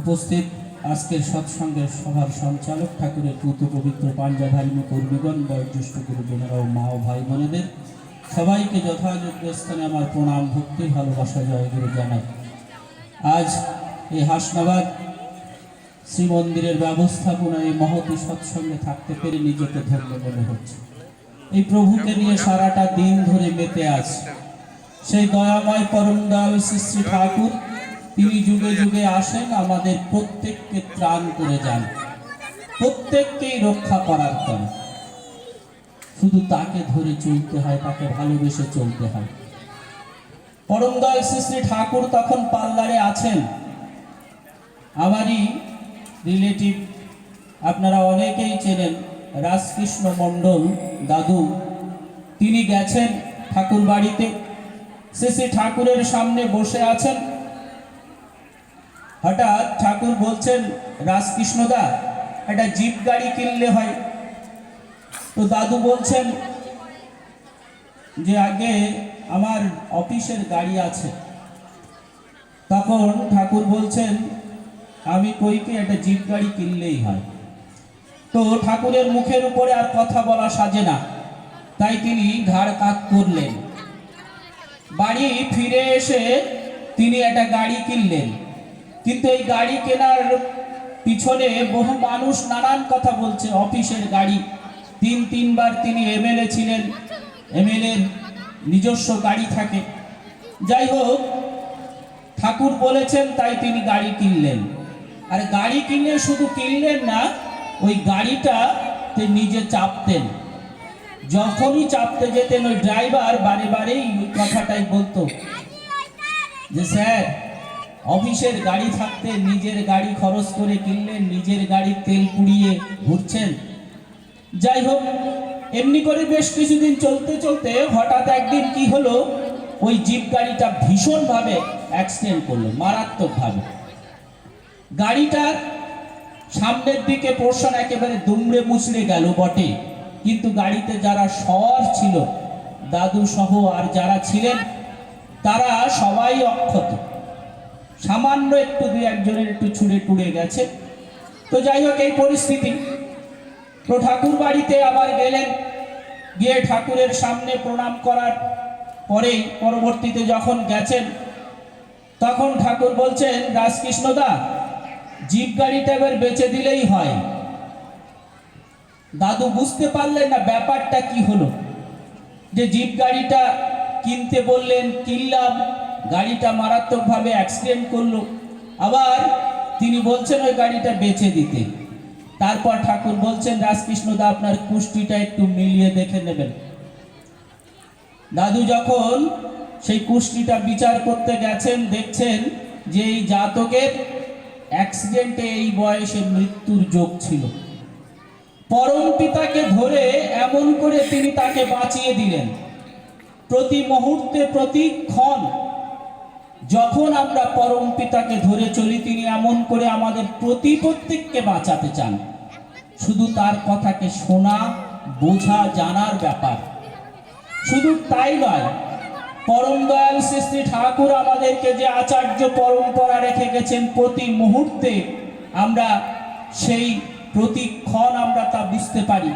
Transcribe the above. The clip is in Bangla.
উপস্থিত আজকের সৎসঙ্গের সভার সঞ্চালক ঠাকুরের পুত পবিত্র পাঞ্জাধারিম কর্মীগণ বয়োজ্যেষ্ঠ গুরুজনেরা ও মা ও ভাই বোনেদের সবাইকে যথাযোগ্য স্থানে আমার প্রণাম, ভক্তি, ভালোবাসা জয়গুরু জানাই। আজ এই হাসনাবাদ শ্রীমন্দিরের ব্যবস্থাপনায় এই মহতি সৎসঙ্গে থাকতে পেরে নিজেকে ধন্য মনে হচ্ছে। এই প্রভুকে নিয়ে সারাটা দিন ধরে মেতে আছে। সেই দয়াময় পরম দয়াল শ্রী শ্রী ঠাকুর তিনি যুগে যুগে আসেন, আমাদের প্রত্যেককে ত্রাণ করে যান। প্রত্যেককেই রক্ষা করার করে। শুধু তাকে ধরে চলতে হয়, তাকে ভালোবেসে চলতে হয়। পরম দয়াল শ্রী শ্রী ঠাকুর তখন পাল্লারে আছেন। আমারই রিলেটিভ, আপনারা অনেকেই চেনেন, রাজকৃষ্ণ মণ্ডল দাদু। তিনি গেছেন ঠাকুর বাড়িতে শ্রী শ্রী ঠাকুরের সামনে বসে আছেন। হঠাৎ ঠাকুর বলছেন, রাজকৃষ্ণদা, একটা জিপ গাড়ি কিনলে হয়। তো দাদু বলছেন যে, আগে আমার অফিসের গাড়ি আছে। তখন ঠাকুর বলছেন, আমি কইকে একটা জিপ গাড়ি কিনলেই হয়। তো ঠাকুরের মুখের উপরে আর কথা বলা সাজে না। তাই তিনি ঘাড় কাত করলেন। বাড়ি ফিরে এসে তিনি একটা গাড়ি কিনলেন। কিন্তু এই গাড়ি কেনার পিছনে বহু মানুষ নানান কথা বলছে, অফিসের গাড়ি। তিন, তিনবার তিনি এমএলএ ছিলেন। এমএলএ নিজস্ব গাড়ি থাকে। যাই হোক, ঠাকুর বলেছেন, তাই তিনি গাড়ি কিনলেন। আর গাড়ি কিনে শুধু কিনলেন না, ওই গাড়িটা তিনি নিজে চাপতেন। যখনই চাপতে যেতেন, ওই ড্রাইভার বারে বারেই ওই কথাটাই বলতো যে, স্যার অফিসের গাড়ি থাকতে নিজের গাড়ি খরচ করে কিনলেন, নিজের গাড়ির তেল পুড়িয়ে ঘুরছেন। যাই হোক, এমনি করে বেশ কিছুদিন চলতে চলতে হঠাৎ একদিন কি হলো, ওই জিপ গাড়িটা ভীষণভাবে অ্যাক্সিডেন্ট করল, মারাত্মকভাবে। গাড়িটার সামনের দিকে পোর্শন একেবারে দুমড়ে মুচড়ে গেল বটে, কিন্তু গাড়িতে যারা সওয়ার ছিল, দাদু সহ আর যারা ছিলেন, তারা সবাই অক্ষত। সামান্য একটু দুই একজনের একটু ছুঁড়ে টুড়ে গেছে। তো যাই হোক, এই পরিস্থিতি। তো ঠাকুর বাড়িতে আবার গেলেন। গিয়ে ঠাকুরের সামনে প্রণাম করার পরেই পরবর্তীতে যখন গেছেন, তখন ঠাকুর বলছেন, রাজকৃষ্ণদা, জিপ গাড়িটা এবার বেচে দিলেই হয়। দাদু বুঝতে পারলেন না ব্যাপারটা কি হলো। যে জিপ গাড়িটা কিনতে বললেন, কিনলাম গাড়িটা মারাত্মকভাবে অ্যাক্সিডেন্ট করল। আবার তিনি বলছেন ওই গাড়িটা বেচে দিতে। তারপর ঠাকুর বলছেন রাজকৃষ্ণদা আপনার কুষ্টিটা একটু মিলিয়ে দেখে নেবেন। দাদু যখন সেই কুষ্টিটা বিচার করতে গেছেন, দেখছেন যে এই জাতকের অ্যাক্সিডেন্টে এই বয়সে মৃত্যুর যোগ ছিল। পরম পিতাকে ধরে এমন করে তিনি তাকে বাঁচিয়ে দিলেন। প্রতি মুহূর্তে প্রতিক্ষণ যখন আমরা পরম পিতাকে ধরে চলি, তিনি এমন করে আমাদের প্রতি প্রত্যেককে বাঁচাতে চান। শুধু তার কথাকে শোনা, বোঝা, জানার ব্যাপার। শুধু তাই নয়, পরম দয়াল শ্রী শ্রী ঠাকুর আমাদেরকে যে আচার্য পরম্পরা রেখে গেছেন প্রতি মুহূর্তে, আমরা সেই প্রতিক্ষণ আমরা তা বুঝতে পারি।